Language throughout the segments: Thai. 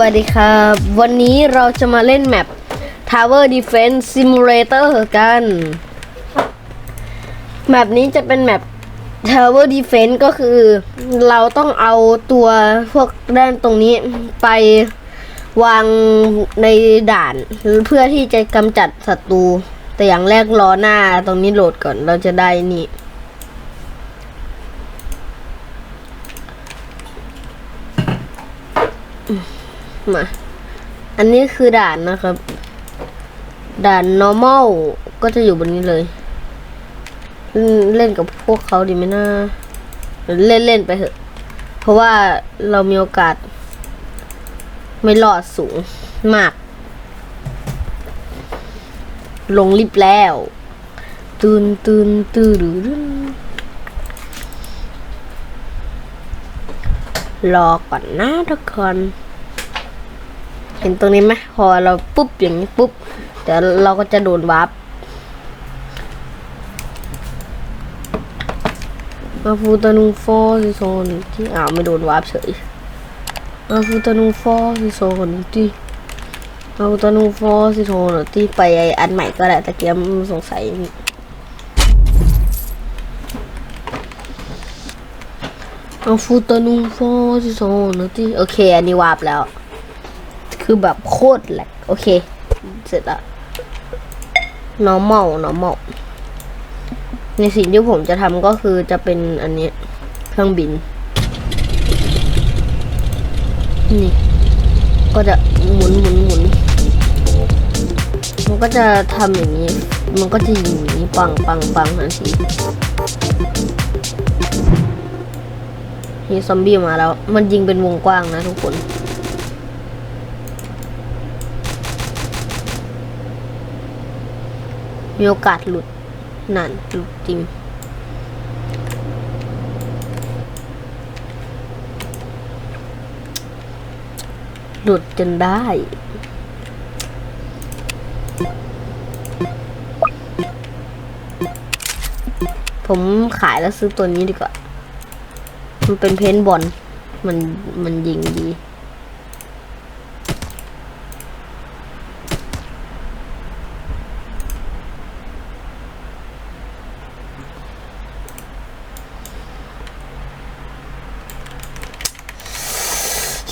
วัสดีครับ วันนี้เราจะมาเล่นแมป Tower Defense Simulator กัน แมปนี้จะเป็นแมป Tower Defense ก็คือ เราต้องเอาตัวพวกด้านตรงนี้ไปวางในด่านเพื่อที่จะกำจัดศัตรู แต่อย่างแรกรอหน้าตรงนี้โหลดก่อนเราจะได้นี่ มา อันนี้คือด่านนะครับ ด่าน normal ก็จะอยู่บนนี้เลย เล่นกับพวกเขาดีไหมนะ เล่นเล่นไปเถอะ เพราะว่าเรามีโอกาส ไม่รอดสูงมาก ลงลิฟต์แล้ว ตื่นตื่นตื่นรอก่อนนะทุกคน เห็นตรงนี้ไหมพอเราปุ๊บอย่างนี้ปุ๊บเดี๋ยวเราก็จะโดนวาร์ปมาฟูตานุงฟอสิโซนที่อ้าวไม่โดนวาร์ปเฉยมาฟูตานุงฟอสิโซนที่มาฟูตานุงฟอสิโซนที่ไปไออันใหม่ก็ได้ตะเกียบสงสัยมาฟูตานุงฟอสิโซนที่โอเค อันนี้วาร์ปแล้ว คือแบบโคตรแหลกโอเค เสร็จละ normal normal ในสิ่งที่ผมจะทำก็คือจะเป็นอันนี้เครื่องบิน นี่ ก็จะหมุนหมุนหมุนมันก็จะทำอย่างนี้ มันก็จะอย่างนี้ปังปังปังทันทีนี่ซอมบี้มาแล้ว มันยิงเป็นวงกว้างนะทุกคน มีโอกาสหลุดนั่นหลุดจริงหลุดจนได้ ผมขายแล้วซื้อตัวนี้ดีกว่า มันเป็นเพนบอล มันมันยิงดี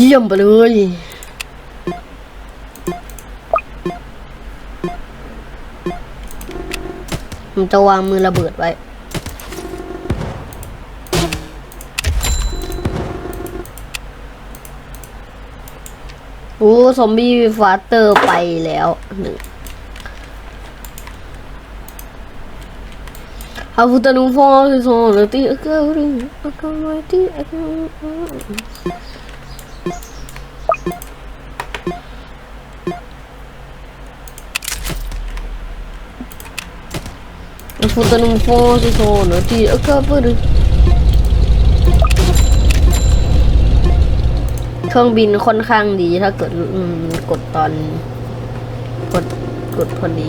เยี่ยมไปเลยผมจะวางมือระเบิดไว้ โอ้ซอมบี้ฟาเตอร์ไปแล้วหนึ่งฮาฟูตานุฟอร์ซิโซนตีเกอริอะกามา ตีอะกา Foto un po' si sono, ti acapere เครื่องบินค่อนข้างดีถ้าเกิดกดตอน กดกดพอดี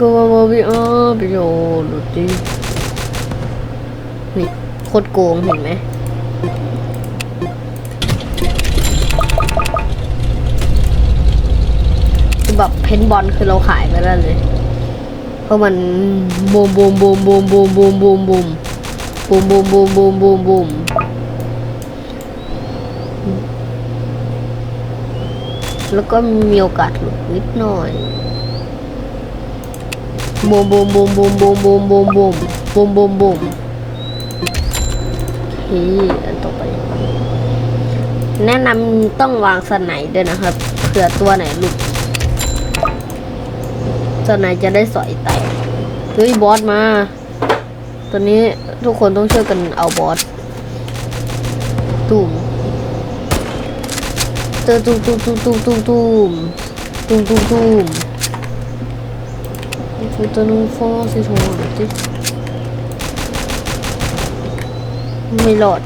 ก็ว่าวิอาไปโยดูดินี่โคตรโกงเห็นไหมคือแบบเพนบอลคือเราขายไปแล้วเลย เพราะมันบูมบูมบูมบูมบูมบูมบูมบูมบูมบูมบูมบูมบูมบูมแล้วก็มีโอกาสหลุดนิดหน่อยบูมบูมบูมบูมบูมบูมบูมบูมบูมบูมบูมโอเคอันต่อไป แนะนำต้องวางสไนด์ด้วยนะครับเผื่อตัวไหนหลุด เจ้านายจะได้สอยแตกเฮ้ยบอสมา ตอนนี้ทุกคนต้องช่วยกันเอาบอสตุ่มเจอตุ้มตุ้มตุ้มตุ้มตุ้มตุ้มตุ้มตุ้มตุ้มฟูตานูฟอสิโถจิไม่รอด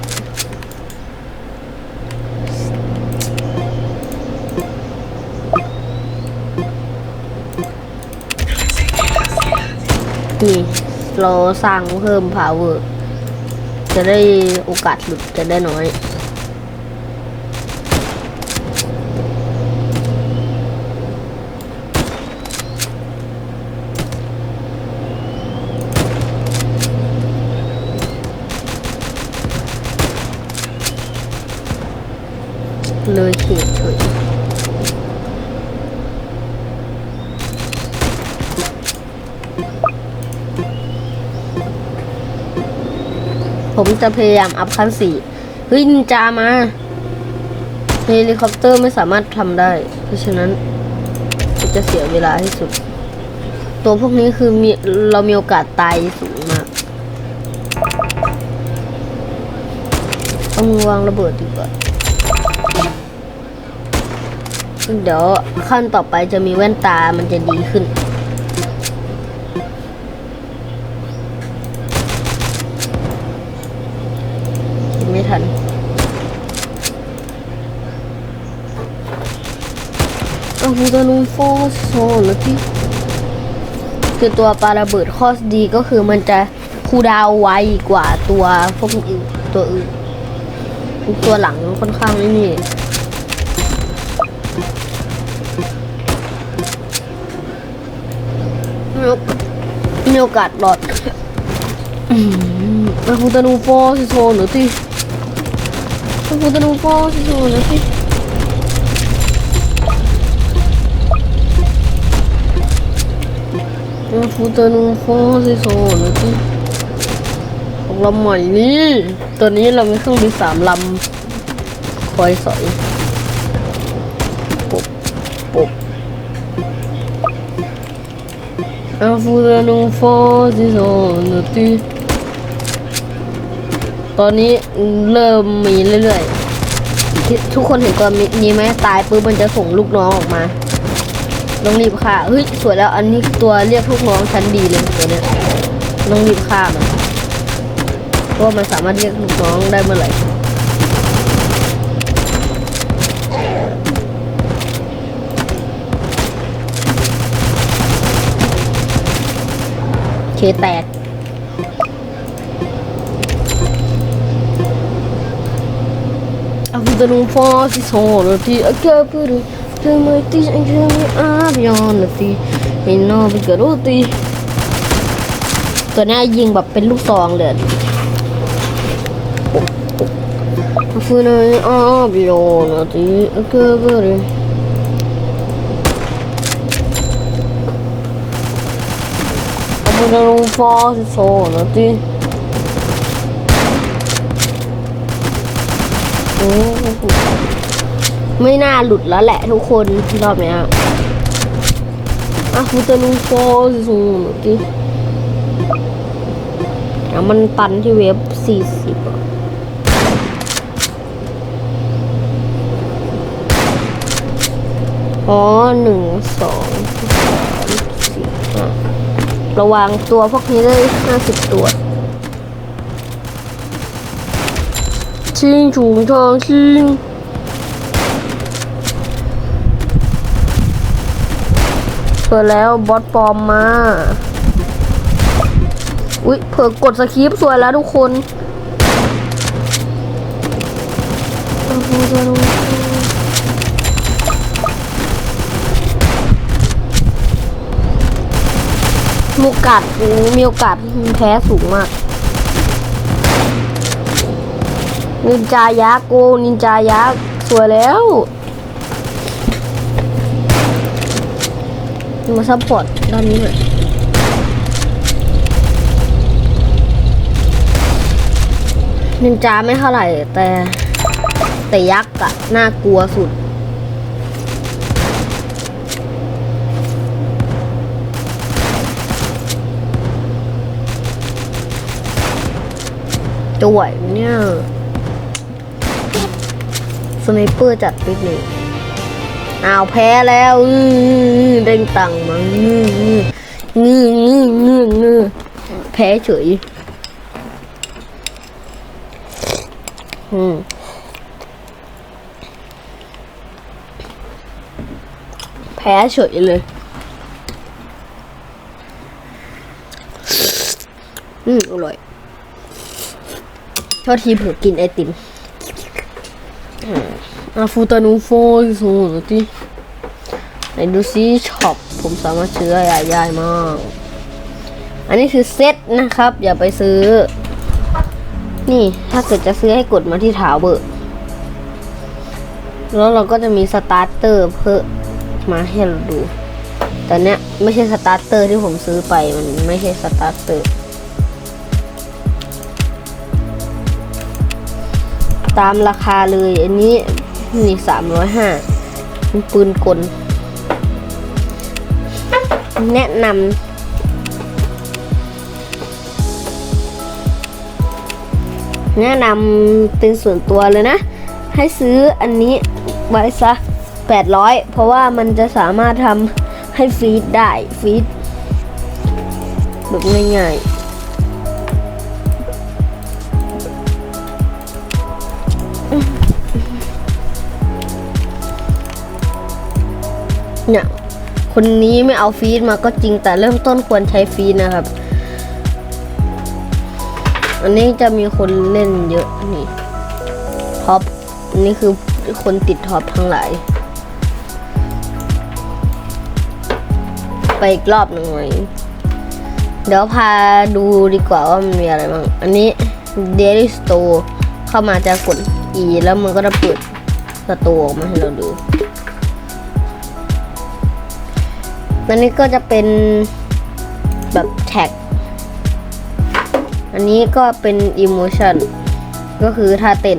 นี่เราสร้างเพิ่มพาวเวอร์จะได้โอกาสหลุดจะได้น้อย เลยเฉยเฉย ผมจะพยายามอัพขั้นสี่เฮ้ยนินจามาเฮลิคอปเตอร์ไม่สามารถทำได้ เพราะฉะนั้นจะเสียเวลาที่สุด ตัวพวกนี้คือมีเรามีโอกาสตายสูงมาก ต้องวางระเบิดดีกว่า เดี๋ยวขั้นต่อไปจะมีแว่นตามันจะดีขึ้น คิดไม่ทัน อาวุธนูโฟโซลที่คือตัวปาระเบิดข้อดีก็คือมันจะคูลดาวน์ไวกว่าตัวพวกอื่นตัวอื่น ตัวหลังค่อนข้างนี่นี่มีโอมีโอกาสหลอดอืมอาวุธนูโฟโซลที่อาวุธนูโฟโซลที่ มาฟูตานูฟอสิโซนะที่ของลำใหม่นี่ตัวนี้เรามีเครื่องบินสามลำคอยสอยปุ๊บปุ๊บอาฟูตานูฟอสิโซนะที่ตอนนี้เริ่มมีเรื่อยๆทุกคนเห็นตัวนี้ไหมตายปุ๊บมันจะส่งลูกน้องออกมา ต้องรีบฆ่าเฮ้ยสวยแล้วอันนี้ตัวเรียกลูกน้องชั้นดีเลยตัวเนี้ยต้องรีบฆ่ามันเพราะมันสามารถเรียกลูกน้องได้เมื่อไหร่เคแตก Avutano un po' Turn my teeth and turn me up beyond the sea. Ain't no big roti. ตัวนี้ยิงแบบเป็นลูกซองเลยฟูนายอาบิโอนาทีเกืเบรอานจะลงฟอสิโซนาทีอ้โห ไม่น่าหลุดแล้วแหละทุกคนรอบนี้ยอะคุณจะรู้โฟสูจิอะมันตันที่เว็บสี่สิบอ๋อหนึ่งสองสามสี่ห้าระวังตัวพวกนี้ได้ห้าสิบตัวชิงชูงชองชิง เปิดแล้วบอสปลอมมา อุ๊ยเผื่อกดสคริปต์สวยแล้วทุกคนมีโอกาสมีโอกาสแพ้สูงมากนินจายักษ์โกนินจายักษ์สวยแล้ว มาซัพพอร์ตด้านนี้หน่อยนินจาไม่เท่าไหร่ แต่แต่ยักษ์อะน่ากลัวสุดจะไหวไหมเนี่ย สไนเปอร์จัดปิกนิก อ้าวแพ้แล้วอื้อเด้งตังมาอื้องื้องื้องื้องื้อแพ้เฉยอืมแพ้เฉยเลย อืมอร่อยโทษทีเผื่อกินไอติม อาฟูตานูโฟสูงที่ไหนดูซิช็อปผมสามารถซื้ออะไรได้มาก อันนี้คือเซตนะครับ อย่าไปซื้อ นี่ถ้าเกิดจะซื้อให้กดมาที่ถาวเบอร์แล้วเราก็จะมีสตาร์เตอร์เพิ่มมาให้เราดู แต่เนี้ยไม่ใช่สตาร์เตอร์ที่ผมซื้อไปมันไม่ใช่สตาร์เตอร์ตามราคาเลยอันนี้ นี่สามร้อยห้าเป็นปืนกล แนะนำแนะนำเป็นส่วนตัวเลยนะ ให้ซื้ออันนี้ไว้ซะ800เพราะว่ามันจะสามารถทำให้ฟีดได้ฟีดแบบง่ายๆ เนี่ย คนนี้ไม่เอาฟีดมาก็จริงแต่เริ่มต้นควรใช้ฟีดนะครับ อันนี้จะมีคนเล่นเยอะนี่ท็อปอันนี้คือคนติดท็อปทั้งหลาย ไปอีกรอบหนึ่งไหมเดี๋ยวพาดูดีกว่าว่ามันมีอะไรบ้าง อันนี้ Daily Store เข้ามาจะกด E แล้วมันก็จะเปิดสตร์ออกมาให้เราดู อันนี้ก็จะเป็นแบบแท็ก อันนี้ก็เป็น emotion ก็คือท่าเต้น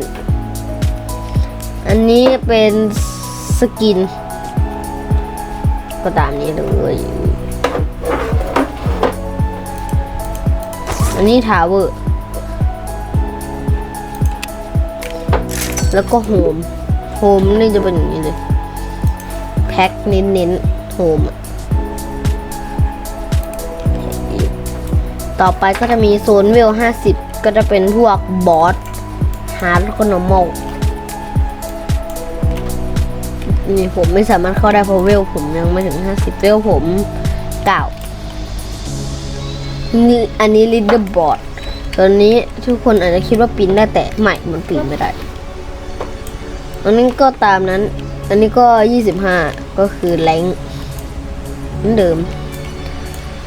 อันนี้เป็นสกิน ก็ตามนี้เลยอันนี้ทาวเวอร์แล้วก็โฮม โฮมนี่จะเป็นอย่างนี้เลย แพ็คเน้นๆโฮมอะ ต่อไปก็จะมีโซนเวล 50 ก็จะเป็นพวกบอสฮาร์ดแล้วก็นมอลนี่ผมไม่สามารถเข้าได้เพราะเวลผมยังไม่ถึง 50 เวลผมเก่านี่อันนี้ลิดเดอร์บอร์ดตอนนี้ทุกคนอาจจะคิดว่าปีนได้แต่ใหม่มันปีนไม่ได้อันนี้ก็ตามนั้น อันนี้ก็ 25 ก็คือแรงเหมือนเดิม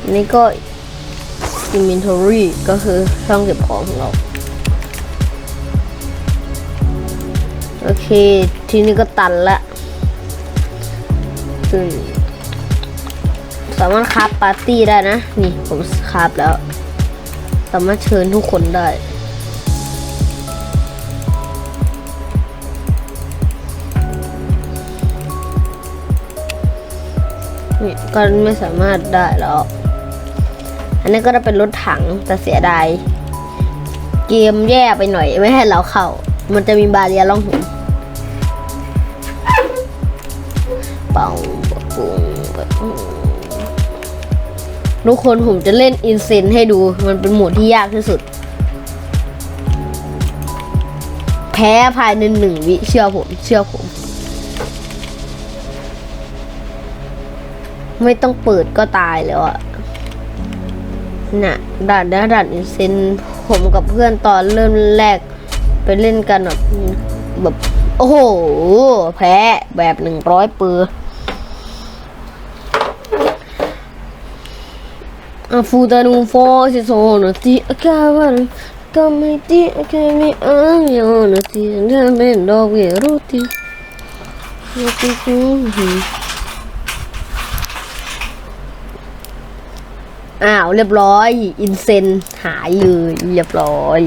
อันนี้ก็ inventory ก็คือช่องเก็บของของเรา โอเค ทีนี้ก็ตันละซึ่งสามารถคราฟปาร์ตี้ได้นะ นี่ผมคราฟแล้ว สามารถเชิญทุกคนได้นี่ก็ไม่สามารถได้แล้ว อันนี้ก็จะเป็นรถถังแต่เสียดายเกมแย่ไปหน่อยไม่ให้เราเข้า มันจะมีบาเรียล่องหุนเป่าปุงปุงทุกคนผมจะเล่นอินเซนให้ดู มันเป็นโหมดที่ยากที่สุด แพ้ภายในหนึ่งวิเชื่อผมเชื่อผม ไม่ต้องเปิดก็ตายแล้วอะ น่ะด่านด่านอินเซนผมกับเพื่อนตอนเริ่มแรกไปเล่นกันแบบแบบโอ้โห แพ้แบบหนึ่งร้อยปืออาฟูตานูฟอสิโซนติอากาวันก็ไม่ติอาแค่มีอันยอนติเดินเป็นดอกเวรุติโยติคุ อ้าวเรียบร้อย อินเซนหายเลยเรียบร้อย